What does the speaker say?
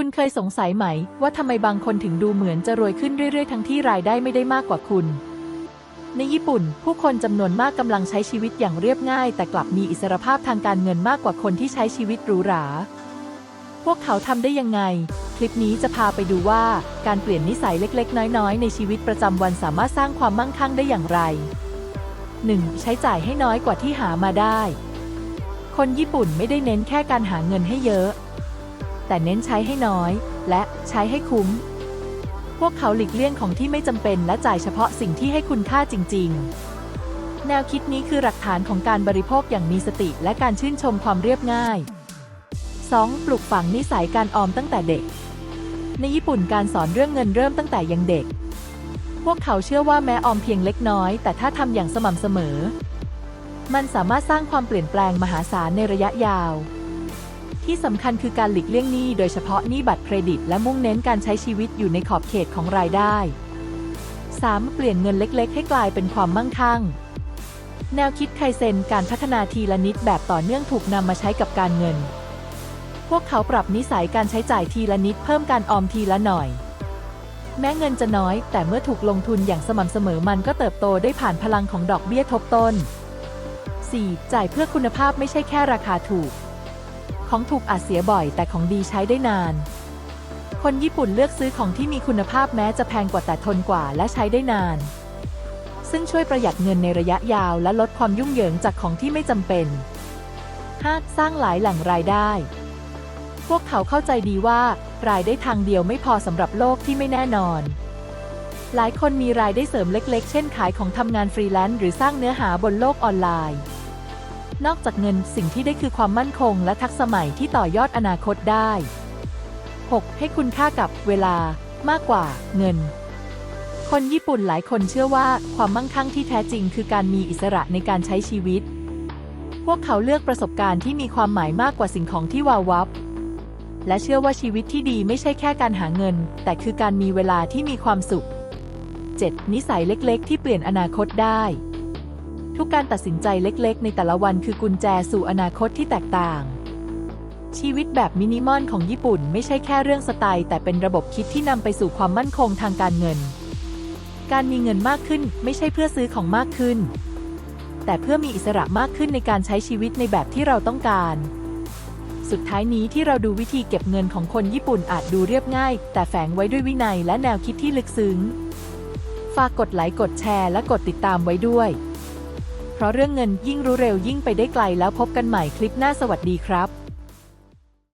คุณเคยสงสัยไหม ว่าทำไมบางคนถึงดูเหมือนจะรวยขึ้นเรื่อยๆ ทั้งที่รายได้ไม่ได้มากกว่าคุณ ในญี่ปุ่น ผู้คนจำนวนมากกำลังใช้ชีวิตอย่างเรียบง่าย แต่กลับมีอิสรภาพทางการเงินมากกว่าคนที่ใช้ชีวิตหรูหรา พวกเขาทำได้ยังไง คลิปนี้จะพาไปดูว่าการเปลี่ยนนิสัยเล็ก ๆ น้อย ๆ ในชีวิตประจำวันสามารถสร้างความมั่งคั่งได้อย่างไร 1. ใช้จ่ายให้น้อยกว่าที่หามาได้ คนญี่ปุ่นไม่ได้เน้นแค่การหาเงินให้เยอะ แต่เน้นใช้ให้น้อย และใช้ให้คุ้ม พวกเขาหลีกเลี่ยงของที่ไม่จำเป็นและจ่ายเฉพาะสิ่งที่ให้คุณค่าจริง ๆ แนวคิดนี้คือหลักฐานของการบริโภคอย่างมีสติและการชื่นชมความเรียบง่าย 2. ปลูกฝังนิสัยการออมตั้งแต่เด็ก ในญี่ปุ่นการสอนเรื่องเงินเริ่มตั้งแต่ยังเด็ก พวกเขาเชื่อว่าแม้ออมเพียงเล็กน้อย แต่ถ้าทำอย่างสม่ำเสมอ มันสามารถสร้างความเปลี่ยนแปลงมหาศาลในระยะยาว ที่สำคัญคือการหลีกเลี่ยงหนี้โดยเฉพาะหนี้บัตรเครดิต และมุ่งเน้นการใช้ชีวิตอยู่ในขอบเขตของรายได้ 3. เปลี่ยนเงินเล็ก ๆ ให้กลายเป็นความมั่งคั่ง แนวคิดไคเซนการพัฒนาทีละนิดแบบต่อเนื่องถูกนำมาใช้กับการเงิน พวกเขาปรับนิสัยการใช้จ่ายทีละนิดเพิ่มการออมทีละหน่อย แม้เงินจะน้อย แต่เมื่อถูกลงทุนอย่างสม่ำเสมอมันก็เติบโตได้ผ่านพลังของดอกเบี้ยทบต้น 4. จ่ายเพื่อคุณภาพไม่ใช่แค่ราคาถูก ของถูกอาจเสียบ่อย แต่ของดีใช้ได้นาน คนญี่ปุ่นเลือกซื้อของที่มีคุณภาพแม้จะแพงกว่าแต่ทนกว่าและใช้ได้นาน ซึ่งช่วยประหยัดเงินในระยะยาวและลดความยุ่งเหยิงจากของที่ไม่จำเป็น 5. สร้างหลายแหล่งรายได้ พวกเขาเข้าใจดีว่ารายได้ทางเดียวไม่พอสำหรับโลกที่ไม่แน่นอน หลายคนมีรายได้เสริมเล็ก ๆ เช่นขายของทำงานฟรีแลนซ์หรือสร้างเนื้อหาบนโลกออนไลน์ นอกจากเงินสิ่งที่ได้คือความมั่นคง และทักษะใหม่ที่ต่อยอดอนาคตได้ 6. ให้คุณค่ากับเวลามากกว่าเงิน คนญี่ปุ่นหลายคนเชื่อว่าความมั่งคั่งที่แท้จริง คือการมีอิสระในการใช้ชีวิต พวกเขาเลือกประสบการณ์ที่มีความหมายมากกว่าสิ่งของที่วาววับ และเชื่อว่าชีวิตที่ดีไม่ใช่แค่การหาเงิน แต่คือการมีเวลาที่มีความสุข 7. นิสัยเล็ก ๆ ที่เปลี่ยนอนาคตได้ ทุกการตัดสินใจเล็กๆ ในแต่ละวันคือกุญแจสู่อนาคตที่แตกต่าง ชีวิตแบบมินิมอลของญี่ปุ่นไม่ใช่แค่เรื่องสไตล์ แต่เป็นระบบคิดที่นำไปสู่ความมั่นคงทางการเงิน การมีเงินมากขึ้นไม่ใช่เพื่อซื้อของมากขึ้น แต่เพื่อมีอิสระมากขึ้นในการใช้ชีวิตในแบบที่เราต้องการสุดท้ายนี้ที่เราดูวิธีเก็บเงินของคนญี่ปุ่นอาจดูเรียบง่าย แต่แฝงไว้ด้วยวินัยและแนวคิดที่ลึกซึ้ง ฝากกดไลค์กดแชร์และกดติดตามไว้ด้วย เพราะเรื่องเงินยิ่งรู้เร็วยิ่งไปได้ไกลแล้วพบกันใหม่คลิปหน้าสวัสดีครับ